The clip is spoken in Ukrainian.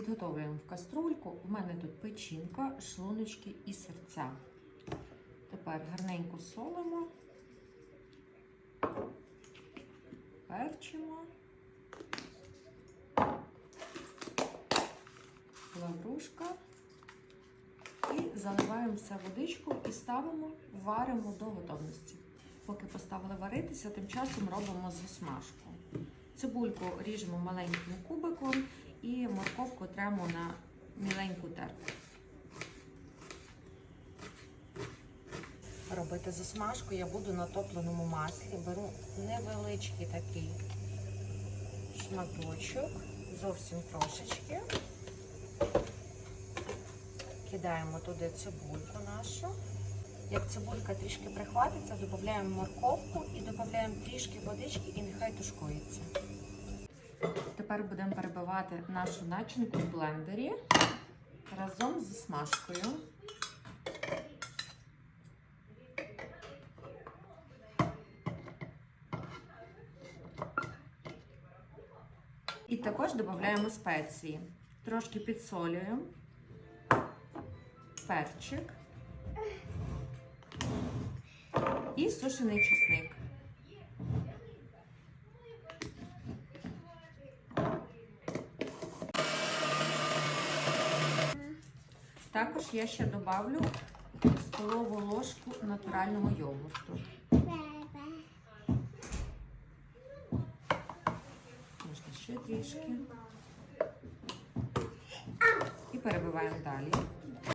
Підготовлюємо в каструльку. У мене тут печінка, шлуночки і серця. Тепер гарненько солимо, перчимо, лаврушка і заливаємо все водичку і ставимо, варимо до готовності. Поки поставили варитися, тим часом робимо засмажку. Цибульку ріжемо маленьким кубиком і морковку тремо на міленьку терку. Робити засмажку я буду на топленому маслі. Беру невеличкий такий шматочок, зовсім трошечки. Кидаємо туди цибульку нашу. Як цибулька трішки прихватиться, додаємо морковку і додаємо трішки водички і нехай тушкується. Тепер будемо перебивати нашу начинку в блендері разом з смажкою. І також додаємо спеції. Трошки підсолюємо, перчик і сушений чесник. Також я ще добавлю столову ложку натурального йогурту. Можна ще трішки. І перебиваємо далі.